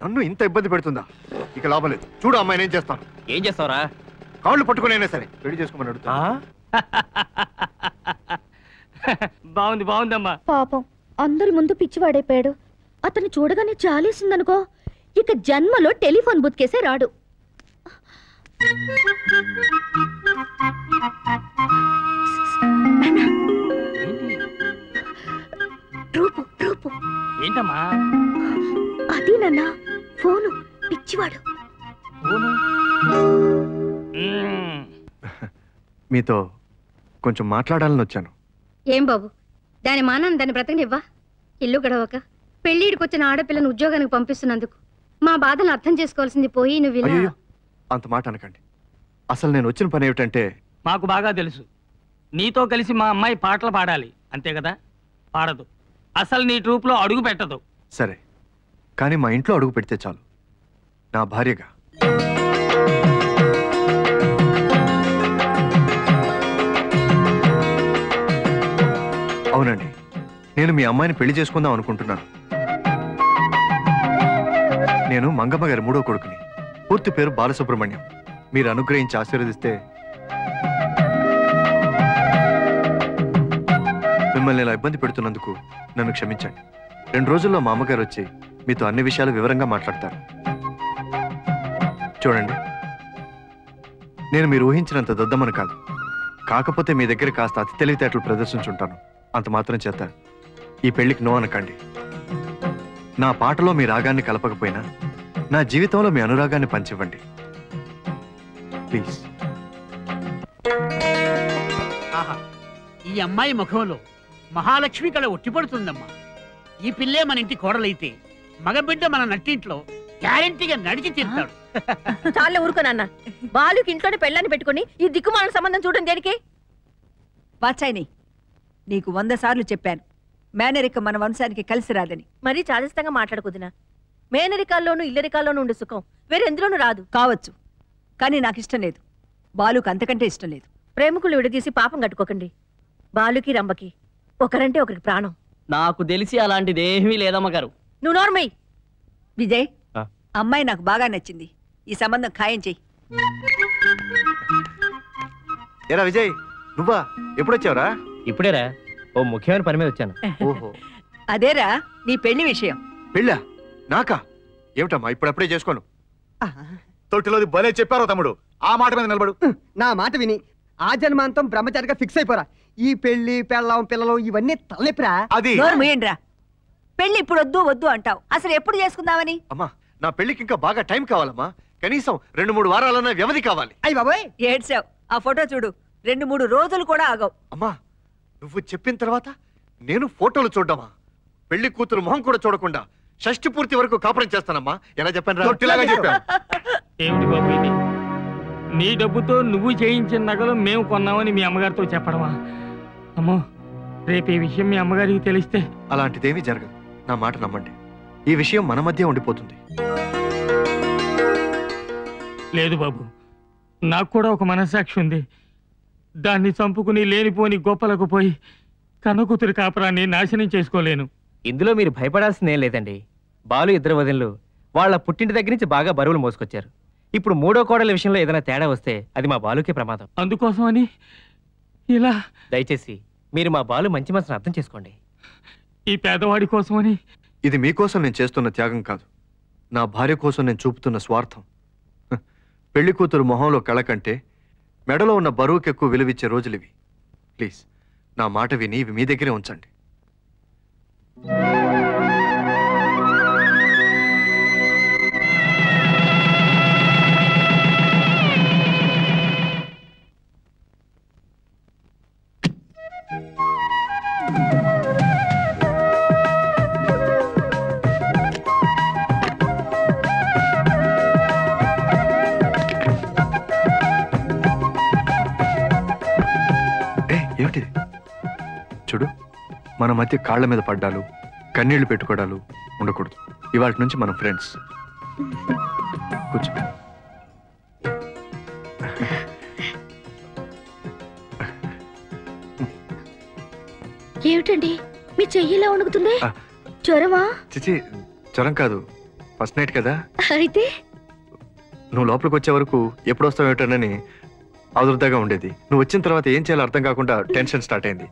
నన్ను ఇంత ఇబ్బంది పెడుతుందా? ఇక లాభం లేదు. చూడు అమ్మాయి నేను చేస్తాను. ఏం చేస్తావురా? కాళ్ళు పట్టుకునైనా సరే పెళ్ళి చేసుకోమని అడుగుతా బాగుంది బాగుందమ్మా. పాపం అందరి ముందు పిచ్చివాడైపోయాడు. అతను చూడగానే చాలేసిందనుకో ఇక జన్మలో టెలిఫోన్ బుత్కేసే రాడు. మీతో కొంచెం మాట్లాడాలని వచ్చాను. ఏం బాబు? దాని మానాన్ని దాన్ని బ్రతకనివ్వా? ఇల్లు గడవక పెళ్ళిడికి వచ్చిన ఆడపిల్లను ఉద్యోగానికి పంపిస్తున్నందుకు మా బాధను అర్థం చేసుకోవాల్సింది పోయి నువ్వు అంత మాట అనకండి. అసలు నేను వచ్చిన పని ఏమిటంటే మాకు బాగా తెలుసు. నీతో కలిసి మా అమ్మాయి పాటలు పాడాలి. అంతే కదా? పాడదు. అసలు నీ ట్రూప్లో అడుగు పెట్టదు. సరే కానీ మా ఇంట్లో అడుగు పెడితే చాలు. నా భార్యగా. నేను మీ అమ్మాయిని పెళ్ళి చేసుకుందాం అనుకుంటున్నాను. నేను మంగమ్మ గారి మూడో కొడుకుని. పూర్తి పేరు బాలసుబ్రహ్మణ్యం. మీరు అనుగ్రహించి ఆశీర్వదిస్తే మిమ్మల్ని ఇలా ఇబ్బంది పెడుతున్నందుకు నన్ను క్షమించండి. రెండు రోజుల్లో మా అమ్మగారు వచ్చి మీతో అన్ని విషయాలు వివరంగా మాట్లాడతారు. చూడండి. నేను మీరు ఊహించినంత దద్దమని కాదు. కాకపోతే మీ దగ్గర కాస్త అతి తెలివితేటలు ప్రదర్శించుంటాను. అంత మాత్రం చేత ఈ పెళ్ళికి నో అనకండి. నా పాటలో మీ రాగాన్ని కలపకపోయినా నా జీవితంలో మీ అనురాగాన్ని పంచివ్వండి. ప్లీజ్. ఆహా ఈ అమ్మాయి ముఖంలో మహాలక్ష్మి కళ ఒట్టిపడుతుందమ్మా. ఈ పిల్లే మన ఇంటి కోడలైతే మగబిడ్డ మన నట్టింట్లో గ్యారంటీగా నడిచి తీరుతాడు. చాలే ఊరుకో నాన్న. బాలుకి ఇంట్లోనే పెళ్ళాన్ని పెట్టుకుని ఈ దిక్కుమాల సంబంధం చూడడం దేనికి? వాచాయిని నీకు వంద సార్లు చెప్పాను. మేనరిక మన వంశానికి కలిసి రాదని. మరీ చాదస్తంగా మాట్లాడకుదినా మేనరికాల్లోనూ ఇల్లరికాల్లోనూ ఉండే సుఖం వేరెందులోనూ రాదు. కావచ్చు. కానీ నాకు ఇష్టం లేదు. బాలుకు అంతకంటే ఇష్టం లేదు. ప్రేమికులు విడదీసి పాపం కట్టుకోకండి. బాలుకి రంబకి ఒకరంటే ఒకరికి ప్రాణం. నాకు తెలిసి అలాంటిది ఏమీ లేదమ్మ గారు. నువ్వు నోర్మయ్యి విజయ్ ఆ. అమ్మాయి నాకు బాగా నచ్చింది. ఈ సంబంధం ఖాయం చెయ్యి. ఏరా విజయ్ నువ్వా? ఎప్పుడొచ్చావురా? ఇప్పుడేరా. ఓ ముఖ్యమైన పని మీద వచ్చాను. ఓహో. అదేరా నీ పెళ్ళి విషయం. పెళ్ళా? నాకా? ఏమిటమ్మా ఇప్పుడప్పుడే చేసుకోను. తొట్టిలోది భలే చెప్పారో తమ్ముడు. ఆ మాట మీద నిలబడు. నా మాట విని ఆ జన్మాంతం బ్రహ్మచారిగా ఫిక్స్ అయిపోరా. ఈ పెళ్ళి పెళ్ళం పిల్లలు ఇవన్నీ తలనొప్పిరా అది. పెళ్ళి ఇప్పుడు వద్దు వద్దు అంటావు. అసలు ఎప్పుడు చేసుకుందామని? అమ్మా నా పెళ్ళికి ఇంకా బాగా టైం కావాలమ్మా. కనీసం రెండు మూడు వారాలన్న వ్యవధి కావాలి. అయ్యి బాబోయ్. ఏడ్చావు. ఆ ఫోటో చూడు. రెండు మూడు రోజులు కూడా ఆగవు. అమ్మా నువ్వు చెప్పిన తర్వాత నేను ఫోటోలు చూడ్డమా? పెళ్ళి కూతురు మొహం కూడా చూడకుండా షష్టి పూర్తి వరకు కాపురం చేస్తానమ్మా. ఎలా చెప్పాను. ఏమిటి బాబు ఇది? నీ డబ్బుతో నువ్వు చేయించిన నగలు మేము కొన్నామని మీ అమ్మగారితో చెప్పడమా? అమ్మో రేపు ఈ విషయం మీ అమ్మగారికి తెలిస్తే. అలాంటిదేమీ జరగదు. నా మాట నమ్మండి. ఈ విషయం మన మధ్య ఉండిపోతుంది. లేదు బాబు నాకు కూడా ఒక మనస్సాక్షి ఉంది. దాన్ని చంపుకుని లేనిపోని గొప్పలకు పోయి కన్నకూతురి కాపురాన్ని నాశనం చేసుకోలేను. ఇందులో మీరు భయపడాల్సిందేం లేదండి. బాలు ఇద్దరు వదినలు వాళ్ళ పుట్టింటి దగ్గర నుంచి బాగా బరువులు మోసుకొచ్చారు. ఇప్పుడు మూడో కోడల విషయంలో ఏదైనా తేడా వస్తే అది మా బాలుకే ప్రమాదం. అందుకోసమని ఇలా దయచేసి మీరు మా బాలు మంచి మనసును అర్థం చేసుకోండి. ఈ పేదవాడి కోసమని ఇది మీకోసం నేను చేస్తున్న త్యాగం కాదు. నా భార్య కోసం నేను చూపుతున్న స్వార్థం. పెళ్ళి కూతురు మొహంలో కళ కంటే మెడలో ఉన్న బరువుకి ఎక్కువ విలువిచ్చే రోజులివి. ప్లీజ్ నా మాట విని ఇవి మీ దగ్గరే ఉంచండి. ఏ మన మధ్య కాళ్ళ మీద పడ్డాలు కన్నీళ్ళు పెట్టుకోవడాలు ఉండకూడదు. ఇవాళ నుంచి మనం ఫ్రెండ్స్ కూర్చో. ఏమిటండి? మీ చెయ్యిలా వణుకుతుంది. జ్వరమా? చిచి జ్వరం కాదు. ఫస్ట్ నైట్ కదా? అయితే? నువ్వు లోపలికి వచ్చే వరకు ఎప్పుడు వస్తావు ఏమిటోనని ఆదుర్దాగా ఉండేది. నువ్వు వచ్చిన తర్వాత ఏం చేయాలో అర్థం కాకుండా టెన్షన్ స్టార్ట్ అయింది.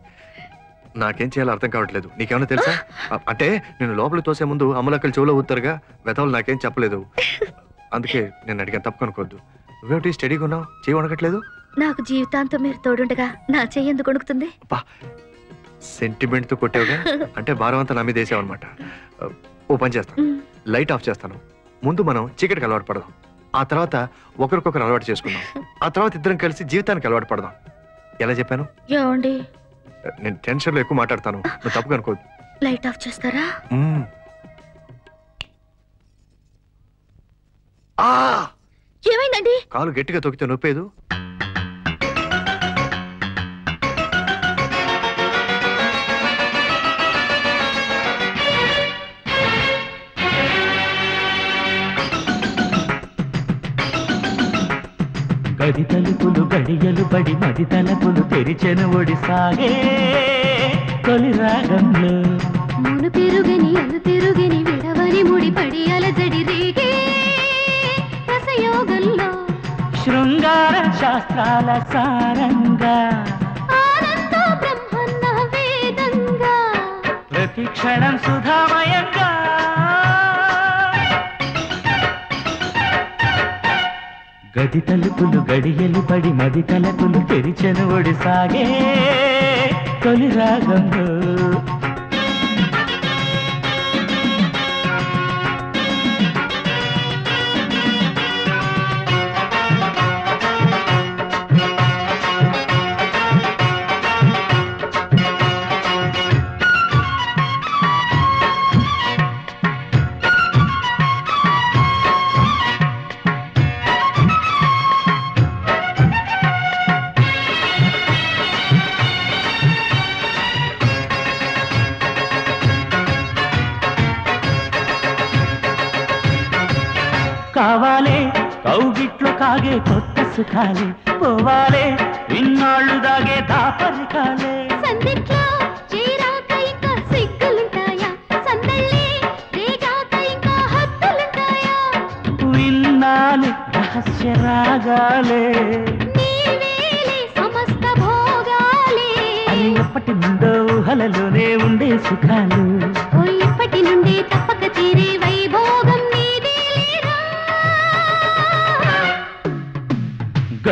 నాకేం చేయాలో అర్థం కావట్లేదు. నీకేమైనా తెలుసా? అంటే నేను లోపలికి తోసే ముందు అమలక్కలు చెవులో ఊతారుగా వెతవులు నాకేం చెప్పలేదు. అందుకే నేను అడిగాను తప్పు అనుకోవద్దు నువ్వేమిటి స్టడీగా ఉన్నావు? చేయి వణకట్లేదు? నాకు జీవితాంతం మీరు తోడుండగా నా చెయ్యి ఎందుకు కొనుకుతుంది సెంటిమెంట్తో కొట్టావుగా? అంటే భారం అంతా నా మీద అనమాట ఓ పని చేస్తాను లైట్ ఆఫ్ చేస్తాను. ముందు మనం చీకటికి అలవాటు పడదాం. ఆ తర్వాత ఒకరికొకరు అలవాటు చేసుకుందాం. ఆ తర్వాత ఇద్దరం కలిసి జీవితానికి అలవాటు పడదాం. ఎలా చెప్పాను? ఏమండి? నేను టెన్షన్లో ఎక్కువ మాట్లాడతాను. నువ్వు తప్పుగా అనుకోవద్దు. లైట్ ఆఫ్ చేస్తారా? ఏమైందండి? కాలు గట్టిగా తొక్కితే నొప్పేదు? గది తలుపులు గడియలు పడి మది తలుపులు తెరిచెను ఒడిసాగే. తొలి రాగంలో మును పెరుగని అను పెరుగని విడవని ముడి పడి అలజడి రేగే. రసయోగంలో శృంగార శాస్త్రాల సారంగా. ఆనంద బ్రహ్మన్న వేదంగా. ప్రతి క్షణం గది తలుపులు గడియలు పడి మది తలుపులు తెరిచెను ఒడిసాగే. తొలి రాగంలో కాగే కొత్త సుఖాలే పోవాలే. ఇన్నాళ్ళు దాగే దాపరికాలే. సందిట్లో చేరాక ఇంకా సిగ్గులుంటాయా? సందళ్ళే రేగాక ఇంకా హద్దులుంటాయా? విన్నాను రహస్య రాగాలే. ఎప్పటి నుండో ఊహలలోనే ఉండే సుఖాలు.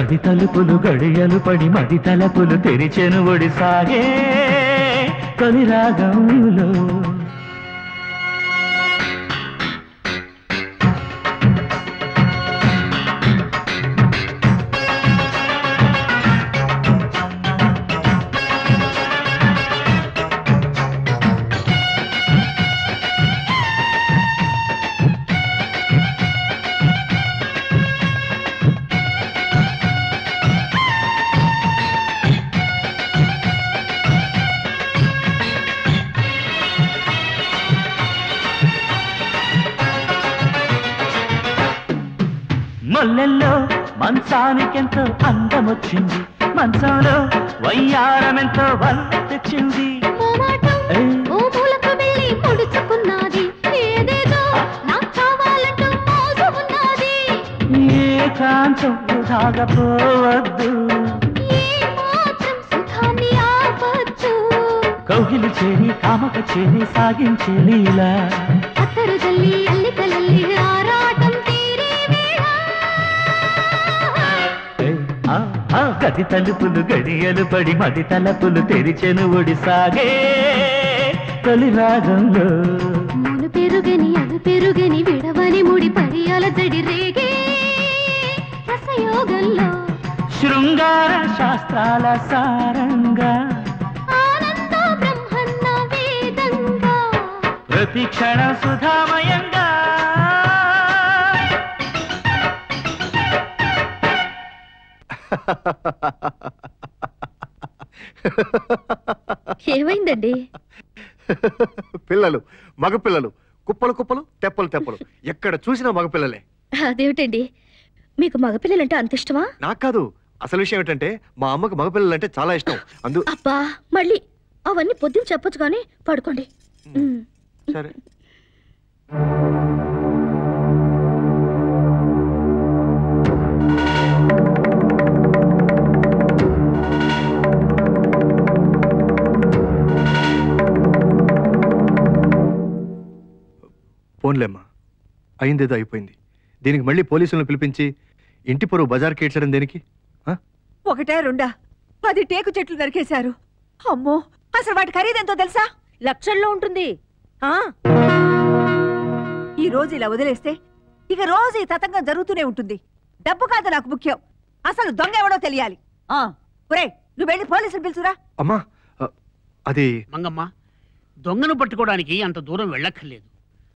గది తలుపులు గడియలు పడి మది తలుపులు తెరిచెను ఒడిసాగే తొలి రాగంలో మంచానికెంతో అందమొచ్చింది. మంచంలో వయ్యారమెంతో వల్ల తెచ్చింది. సుఖాన్ని ఆపచ్చు కౌగిలి చేరి కామక చేరి సాగించే లీలా. ఆ, గది తలుపులు గడియలు పడి మది తలుపులు తెరిచెను ఒడిసాగే. తొలి రాగంలో మును పెరుగని అను పెరుగని విడవని ముడి పడి అలజడి రేగే. రసయోగంలో శృంగార శాస్త్రాల సారంగా. ఆనంద బ్రహ్మన్న వేదంగా. ప్రతి క్షణ ఏమైందండి? పిల్లలు మగపిల్లలు కుప్పలు కుప్పలు తెప్పలు తెప్పలు. ఎక్కడ చూసినా మగపిల్లలే. అదేమిటండి? మీకు మగపిల్లలంటే అంత ఇష్టమా? నాకు కాదు. అసలు విషయం ఏంటంటే మా అమ్మకు మగపిల్లలు అంటే చాలా ఇష్టం. అందు అబ్బా మళ్ళీ అవన్నీ పొద్దున్న చెప్పొచ్చు కానీ పడుకోండి. సరే. పోన్లేమ్మా. అయిందేదో అయిపోయింది. దీనికి మళ్ళీ పోలీసులను పిలిపించి ఇంటి పొరుగు బజార్కి ఏడ్చడం దేనికి? ఒకటే రెండా. పది టేకు చెట్లు నరికేశారు. అమ్మో అసలు వాటి ఖరీదెంతో తెలుసా? లక్షల్లో ఉంటుంది. ఆ? ఈ రోజు ఇలా వదిలేస్తే ఇక రోజు ఈ తతంగం జరుగుతూనే ఉంటుంది. డబ్బు కాదు నాకు ముఖ్యం. అసలు దొంగ ఎవడో తెలియాలి. ఆ. ఒరేయ్ నువ్వు వెళ్ళి పోలీసులు పిలుచురా. అమ్మా అది మంగమ్మ దొంగను పట్టుకోవడానికి అంత దూరం వెళ్ళక్కర్లేదు.